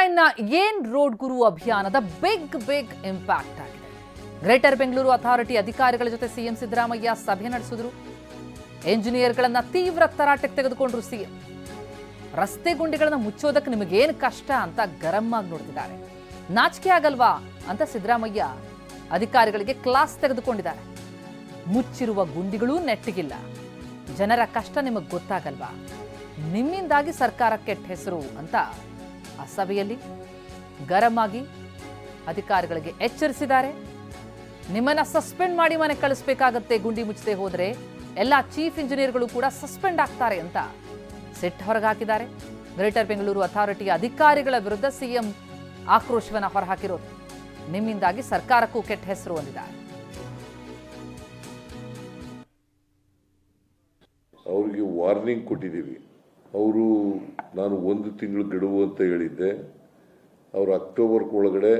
ನೈನ್ನ ಏನ್ ರೋಡ್ ಗುರು ಅಭಿಯಾನದ ಬಿಗ್ ಬಿಗ್ ಇಂಪ್ಯಾಕ್ಟ್ ಆಗಿದೆ. ಗ್ರೇಟರ್ ಬೆಂಗಳೂರು ಅಥಾರಿಟಿ ಅಧಿಕಾರಿಗಳ ಜೊತೆ ಸಿಎಂ ಸಿದ್ದರಾಮಯ್ಯ ಸಭೆ ನಡೆಸಿದ್ರು. ಎಂಜಿನಿಯರ್ಗಳನ್ನ ತೀವ್ರ ತರಾಟೆಗೆ ತೆಗೆದುಕೊಂಡ್ರು ಸಿಎಂ ರಸ್ತೆ ಗುಂಡಿಗಳನ್ನ ಮುಚ್ಚೋದಕ್ಕೆ ನಿಮಗೇನು ಕಷ್ಟ ಅಂತ ಗರಂ ಆಗಿ ನೋಡ್ತಿದ್ದಾರೆ. ನಾಚಿಕೆ ಆಗಲ್ವಾ ಅಂತ ಸಿದ್ದರಾಮಯ್ಯ ಅಧಿಕಾರಿಗಳಿಗೆ ಕ್ಲಾಸ್ ತೆಗೆದುಕೊಂಡಿದ್ದಾರೆ. ಮುಚ್ಚಿರುವ ಗುಂಡಿಗಳೂ ನೆಟ್ಟಿಗಿಲ್ಲ. ಜನರ ಕಷ್ಟ ನಿಮಗೆ ಗೊತ್ತಾಗಲ್ವಾ? ನಿಮ್ಮಿಂದಾಗಿ ಸರ್ಕಾರ ಕೆಟ್ಟ ಹೆಸರು ಅಂತ ಆ ಸಭೆಯಲ್ಲಿ ಗರಂ ಅಧಿಕಾರಿಗಳಿಗೆ ಎಚ್ಚರಿಸಿದ್ದಾರೆ. ನಿಮ್ಮನ್ನ ಸಸ್ಪೆಂಡ್ ಮಾಡಿ ಮನೆ ಕಳಿಸ್ಬೇಕಾಗತ್ತೆ, ಗುಂಡಿ ಮುಚ್ಚದೆ ಹೋದ್ರೆ. ಎಲ್ಲ ಚೀಫ್ ಇಂಜಿನಿಯರ್ಗಳು ಕೂಡ ಸಸ್ಪೆಂಡ್ ಆಗ್ತಾರೆ ಅಂತ ಸಿಟ್ಟು ಹೊರಗಾಕಿದ್ದಾರೆ. ಗ್ರೇಟರ್ ಬೆಂಗಳೂರು ಅಥಾರಿಟಿಯ ಅಧಿಕಾರಿಗಳ ವಿರುದ್ಧ ಸಿಎಂ ಆಕ್ರೋಶವನ್ನ ಹೊರಹಾಕಿರೋದು ನಿಮ್ಮಿಂದಾಗಿ ಸರ್ಕಾರಕ್ಕೂ ಕೆಟ್ಟ ಹೆಸರು ಹೊಂದಿದ್ದಾರೆ. ಅವರಿಗೆ ವಾರ್ನಿಂಗ್ ಕೊಟ್ಟಿದ್ದೀವಿ. ಅವರು ನಾನು ಒಂದು ತಿಂಗಳು ಗಡುವು ಅಂತ ಹೇಳಿದ್ದೆ. ಅವರು ಅಕ್ಟೋಬರ್ ಒಳಗಡೆ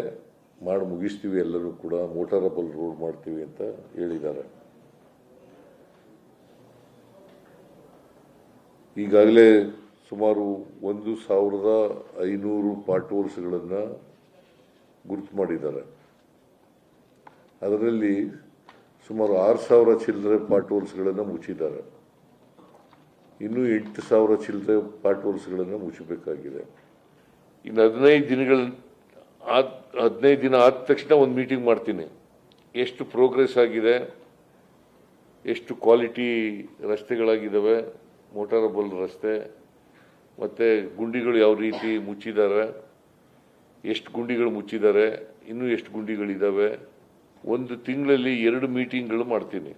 ಮಾಡಿ ಮುಗಿಸ್ತೀವಿ ಎಲ್ಲರೂ ಕೂಡ ಮೋಟಾರಬಲ್ ರೋಡ್ ಮಾಡ್ತೀವಿ ಅಂತ ಹೇಳಿದ್ದಾರೆ. ಈಗಾಗಲೇ ಸುಮಾರು ಒಂದು ಸಾವಿರದ ಐನೂರು ಪಾರ್ಟೋಲ್ಸ್ಗಳನ್ನು ಗುರುತು ಮಾಡಿದ್ದಾರೆ. ಅದರಲ್ಲಿ ಸುಮಾರು ಆರು ಸಾವಿರ ಚಿಲ್ಲರೆ ಪಾರ್ಟೋಲ್ಸ್ಗಳನ್ನು ಮುಚ್ಚಿದ್ದಾರೆ ಇನ್ನೂ ಎಂಟು ಸಾವಿರ ಚಿಲ್ಲರೆ ಪಾರ್ಟೋಲ್ಸ್ಗಳನ್ನು ಮುಚ್ಚಬೇಕಾಗಿದೆ. ಇನ್ನು ಹದಿನೈದು ದಿನಗಳ ಆದ, ಹದಿನೈದು ದಿನ ಆದ ತಕ್ಷಣ ಒಂದು ಮೀಟಿಂಗ್ ಮಾಡ್ತೀನಿ. ಎಷ್ಟು ಪ್ರೋಗ್ರೆಸ್ ಆಗಿದೆ, ಎಷ್ಟು ಕ್ವಾಲಿಟಿ ರಸ್ತೆಗಳಾಗಿದ್ದಾವೆ ಮೋಟಾರಬಲ್ ರಸ್ತೆ, ಮತ್ತು ಗುಂಡಿಗಳು ಯಾವ ರೀತಿ ಮುಚ್ಚಿದ್ದಾರೆ ಎಷ್ಟು ಗುಂಡಿಗಳು ಮುಚ್ಚಿದ್ದಾರೆ ಇನ್ನೂ ಎಷ್ಟು ಗುಂಡಿಗಳಿದ್ದಾವೆ ಒಂದು ತಿಂಗಳಲ್ಲಿ ಎರಡು ಮೀಟಿಂಗ್ಗಳು ಮಾಡ್ತೀನಿ.